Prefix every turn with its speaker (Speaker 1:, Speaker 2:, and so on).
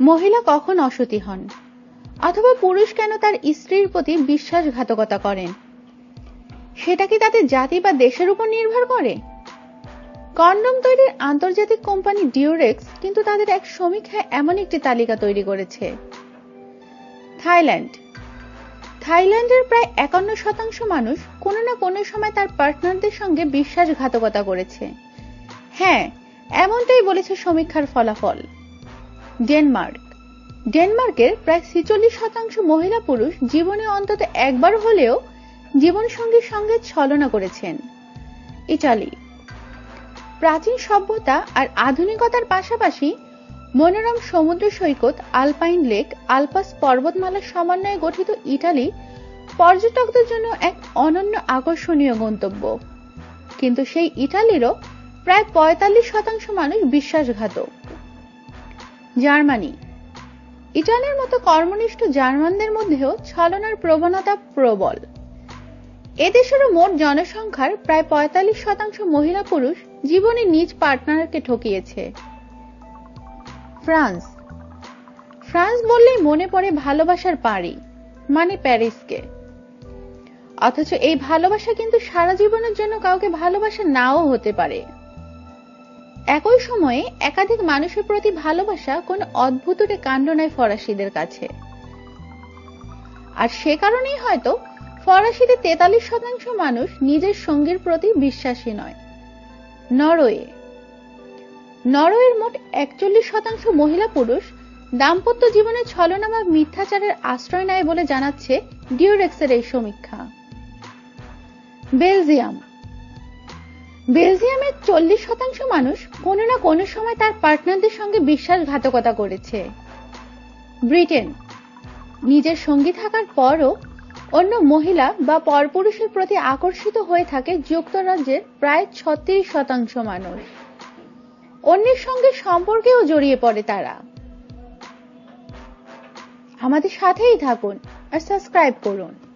Speaker 1: মহিলা কখন অসতী হন? অথবা পুরুষ কেন তার স্ত্রীর প্রতি বিশ্বাসঘাতকতা করেন? সেটা কি তাদের জাতি বা দেশের উপর নির্ভর করে? কন্ডম তৈরির আন্তর্জাতিক কোম্পানি ডিউরেক্স কিন্তু তাদের এক সমীক্ষায় এমন একটি তালিকা তৈরি করেছে। থাইল্যান্ড। থাইল্যান্ডের প্রায় একান্ন শতাংশ মানুষ কোনো না কোনো সময় তার পার্টনারদের সঙ্গে বিশ্বাসঘাতকতা করেছে। হ্যাঁ এমনটাই বলেছে সমীক্ষার ফলাফল। ডেনমার্ক। ডেনমার্কের প্রায় ছেচল্লিশ শতাংশ মহিলা পুরুষ জীবনে অন্তত একবার হলেও জীবনসঙ্গীর সঙ্গে ছলনা করেছেন। ইটালি। প্রাচীন সভ্যতা আর আধুনিকতার পাশাপাশি মনোরম সমুদ্র সৈকত, আলপাইন লেক, আলপাস পর্বতমালার সমন্বয়ে গঠিত ইটালি পর্যটকদের জন্য এক অনন্য আকর্ষণীয় গন্তব্য। কিন্তু সেই ইটালিরও প্রায় পঁয়তাল্লিশ শতাংশ মানুষ বিশ্বাসঘাতক। জার্মানি। ইটালির মতো কর্মনিষ্ঠ জার্মানদের মধ্যেও ছলনার প্রবণতা প্রবল। এদেশেরও মোট জনসংখ্যার প্রায় পঁয়তাল্লিশ শতাংশ মহিলা পুরুষ জীবনে নিজ পার্টনারকে ঠকিয়েছে। ফ্রান্স। ফ্রান্স বললেই মনে পড়ে ভালোবাসার পারি মানে প্যারিসকে। অথচ এই ভালোবাসা কিন্তু সারা জীবনের জন্য কাউকে ভালোবাসা নাও হতে পারে। একই সময়ে একাধিক মানুষের প্রতি ভালোবাসা কোনো অদ্ভুতরে কাণ্ড নয় ফরাসিদের কাছে। আর সে কারণেই হয়তো ফরাসিতে তেতাল্লিশ শতাংশ মানুষ নিজের সঙ্গীর প্রতি বিশ্বাসী নয়। নরওয়ে। নরওয়ের মোট একচল্লিশ শতাংশ মহিলা পুরুষ দাম্পত্য জীবনে ছলনা বা মিথ্যাচারের আশ্রয় নেয় বলে জানাচ্ছে ডিউরেক্সের এই সমীক্ষা। বেলজিয়াম। বেলজিয়ামের চল্লিশ শতাংশ মানুষ কোনো না কোনো সময় তার পার্টনারদের সঙ্গে বিশ্বাসঘাতকতা করেছে। ব্রিটেন, নিজের সঙ্গী থাকার পরও অন্য মহিলা বা পরপুরুষের প্রতি আকর্ষিত হয়ে থাকে যুক্তরাজ্যের প্রায় ছত্রিশ শতাংশ মানুষ। অন্যের সঙ্গে সম্পর্কেও জড়িয়ে পড়ে তারা। আমাদের সাথেই থাকুন আর সাবস্ক্রাইব করুন।